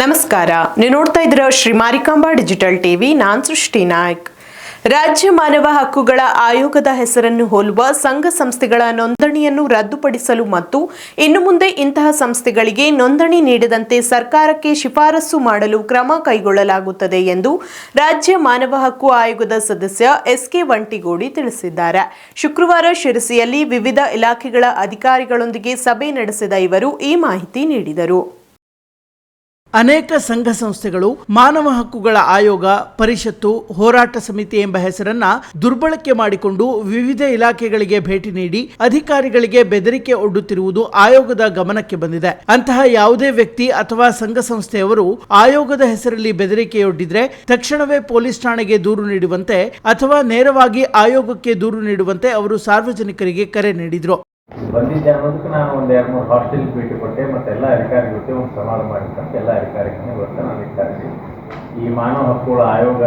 ನಮಸ್ಕಾರ. ನೀವು ನೋಡ್ತಾ ಇದ್ರ ಶ್ರೀ ಮಾರಿಕಾಂಬಾ ಡಿಜಿಟಲ್ ಟಿವಿ. ನಾನ್ ಸೃಷ್ಟಿ ನಾಯ್ಕ್. ರಾಜ್ಯ ಮಾನವ ಹಕ್ಕುಗಳ ಆಯೋಗದ ಹೆಸರನ್ನು ಹೋಲುವ ಸಂಘ ಸಂಸ್ಥೆಗಳ ನೋಂದಣಿಯನ್ನು ರದ್ದುಪಡಿಸಲು ಮತ್ತು ಇನ್ನು ಮುಂದೆ ಇಂತಹ ಸಂಸ್ಥೆಗಳಿಗೆ ನೋಂದಣಿ ನೀಡದಂತೆ ಸರ್ಕಾರಕ್ಕೆ ಶಿಫಾರಸು ಮಾಡಲು ಕ್ರಮ ಕೈಗೊಳ್ಳಲಾಗುತ್ತದೆ ಎಂದು ರಾಜ್ಯ ಮಾನವ ಹಕ್ಕು ಆಯೋಗದ ಸದಸ್ಯ ಎಸ್ಕೆ ವಂಟಿಗೋಡಿ ತಿಳಿಸಿದ್ದಾರೆ. ಶುಕ್ರವಾರ ಶಿರಸಿಯಲ್ಲಿ ವಿವಿಧ ಇಲಾಖೆಗಳ ಅಧಿಕಾರಿಗಳೊಂದಿಗೆ ಸಭೆ ನಡೆಸಿದ ಇವರು ಈ ಮಾಹಿತಿ ನೀಡಿದರು. ಅನೇಕ ಸಂಘ ಸಂಸ್ಥೆಗಳು ಮಾನವ ಹಕ್ಕುಗಳ ಆಯೋಗ, ಪರಿಷತ್ತು, ಹೋರಾಟ ಸಮಿತಿ ಎಂಬ ಹೆಸರನ್ನ ದುರ್ಬಳಕೆ ಮಾಡಿಕೊಂಡು ವಿವಿಧ ಇಲಾಖೆಗಳಿಗೆ ಭೇಟಿ ನೀಡಿ ಅಧಿಕಾರಿಗಳಿಗೆ ಬೆದರಿಕೆ ಒಡ್ಡುತ್ತಿರುವುದು ಆಯೋಗದ ಗಮನಕ್ಕೆ ಬಂದಿದೆ. ಅಂತಹ ಯಾವುದೇ ವ್ಯಕ್ತಿ ಅಥವಾ ಸಂಘ ಸಂಸ್ಥೆಯವರು ಆಯೋಗದ ಹೆಸರಲ್ಲಿ ಬೆದರಿಕೆಯೊಡ್ಡಿದ್ರೆ ತಕ್ಷಣವೇ ಪೊಲೀಸ್ ಠಾಣೆಗೆ ದೂರು ನೀಡುವಂತೆ ಅಥವಾ ನೇರವಾಗಿ ಆಯೋಗಕ್ಕೆ ದೂರು ನೀಡುವಂತೆ ಅವರು ಸಾರ್ವಜನಿಕರಿಗೆ ಕರೆ ನೀಡಿದ್ರು. ಬಂದಿದ್ದೆ ಅನ್ನೋದಕ್ಕೆ ನಾನು ಒಂದು ಎರಡು ಮೂರು ಹಾಸ್ಟೆಲ್ ಭೇಟಿ ಕೊಟ್ಟೆ, ಮತ್ತೆ ಎಲ್ಲ ಅಧಿಕಾರಿ ಜೊತೆ ಒಂದು ಸಮಾನ ಮಾಡಿದ್ದಂತ ಎಲ್ಲ ಅಧಿಕಾರಿಗಳನ್ನ ಇವತ್ತು ನಾನು ವಿಚಾರಿಸಿ. ಈ ಮಾನವ ಹಕ್ಕುಗಳ ಆಯೋಗ,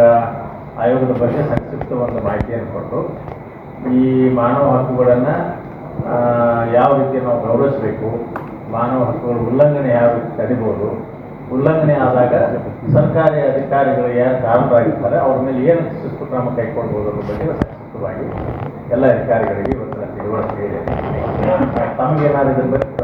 ಆಯೋಗದ ಬಗ್ಗೆ ಸಂಕ್ಷಿಪ್ತ ಒಂದು ಮಾಹಿತಿಯನ್ನು ಕೊಟ್ಟು, ಈ ಮಾನವ ಹಕ್ಕುಗಳನ್ನು ಯಾವ ರೀತಿ ನಾವು ಗೌರವಿಸಬೇಕು, ಮಾನವ ಹಕ್ಕುಗಳ ಉಲ್ಲಂಘನೆ ಯಾವ ರೀತಿ ತಡಿಬೋದು, ಉಲ್ಲಂಘನೆ ಆದಾಗ ಸರ್ಕಾರಿ ಅಧಿಕಾರಿಗಳು ಯಾರು ಕಾರಣರಾಗಿರ್ತಾರೆ, ಅವ್ರ ಮೇಲೆ ಏನು ಶಿಸ್ತು ಕ್ರಮ ಕೈಗೊಳ್ಬೋದು ಅನ್ನೋ ಬಗ್ಗೆ ಸಂಕ್ಷಿಪ್ತವಾಗಿ ಎಲ್ಲ ಅಧಿಕಾರಿಗಳಿಗೆ ಇದೆ இங்கே நான் இருக்கிறேன்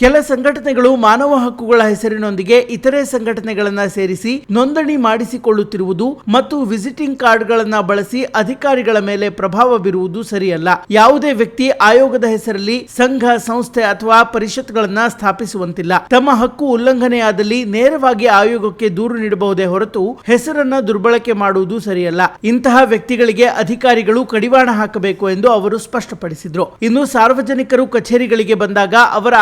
ಕೆಲ ಸಂಘಟನೆಗಳು ಮಾನವ ಹಕ್ಕುಗಳ ಹೆಸರಿನೊಂದಿಗೆ ಇತರೆ ಸಂಘಟನೆಗಳನ್ನ ಸೇರಿಸಿ ನೋಂದಣಿ ಮಾಡಿಸಿಕೊಳ್ಳುತ್ತಿರುವುದು ಮತ್ತು ವಿಸಿಟಿಂಗ್ ಕಾರ್ಡ್ಗಳನ್ನು ಬಳಸಿ ಅಧಿಕಾರಿಗಳ ಮೇಲೆ ಪ್ರಭಾವ ಬೀರುವುದು ಸರಿಯಲ್ಲ. ಯಾವುದೇ ವ್ಯಕ್ತಿ ಆಯೋಗದ ಹೆಸರಲ್ಲಿ ಸಂಘ, ಸಂಸ್ಥೆ ಅಥವಾ ಪರಿಷತ್ಗಳನ್ನ ಸ್ಥಾಪಿಸುವಂತಿಲ್ಲ. ತಮ್ಮ ಹಕ್ಕು ಉಲ್ಲಂಘನೆಯಾದಲ್ಲಿ ನೇರವಾಗಿ ಆಯೋಗಕ್ಕೆ ದೂರು ನೀಡಬಹುದೇ ಹೊರತು ಹೆಸರನ್ನ ದುರ್ಬಳಕೆ ಮಾಡುವುದು ಸರಿಯಲ್ಲ. ಇಂತಹ ವ್ಯಕ್ತಿಗಳಿಗೆ ಅಧಿಕಾರಿಗಳು ಕಡಿವಾಣ ಹಾಕಬೇಕು ಎಂದು ಅವರು ಸ್ಪಷ್ಟಪಡಿಸಿದ್ರು. ಇನ್ನು ಸಾರ್ವಜನಿಕರು ಕಚೇರಿಗಳಿಗೆ ಬಂದಾಗ ಅವರ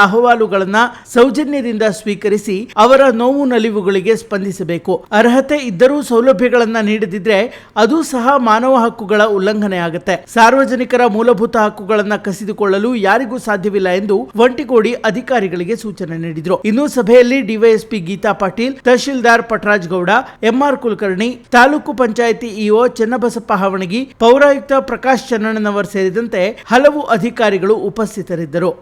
ಅಹವಾಲುಗಳನ್ನ ಸೌಜನ್ಯದಿಂದ ಸ್ವೀಕರಿಸಿ ಅವರ ನೋವು ನಲಿವುಗಳಿಗೆ ಸ್ಪಂದಿಸಬೇಕು. ಅರ್ಹತೆ ಇದ್ದರೂ ಸೌಲಭ್ಯಗಳನ್ನ ನೀಡದಿದ್ರೆ ಅದು ಸಹ ಮಾನವ ಹಕ್ಕುಗಳ ಉಲ್ಲಂಘನೆ ಆಗುತ್ತೆ ಸಾರ್ವಜನಿಕರ ಮೂಲಭೂತ ಹಕ್ಕುಗಳನ್ನ ಕಸಿದುಕೊಳ್ಳಲು ಯಾರಿಗೂ ಸಾಧ್ಯವಿಲ್ಲ ಎಂದು ವಂಟಿಕೋಡಿ ಅಧಿಕಾರಿಗಳಿಗೆ ಸೂಚನೆ ನೀಡಿದರು. ಇನ್ನು ಸಭೆಯಲ್ಲಿ DYSP Geeta Patil, tahsildar ಪಟರಾಜ್ Gowda, MR Kulkarni, taluk panchayat EO Channabasappa Havanagi, ಪೌರಾಯುಕ್ತ ಪ್ರಕಾಶ್ ಚನ್ನಣ್ಣನವರ್ ಸೇರಿದಂತೆ ಹಲವು ಅಧಿಕಾರಿಗಳು ಉಪಸ್ಥಿತರಿದ್ದರು.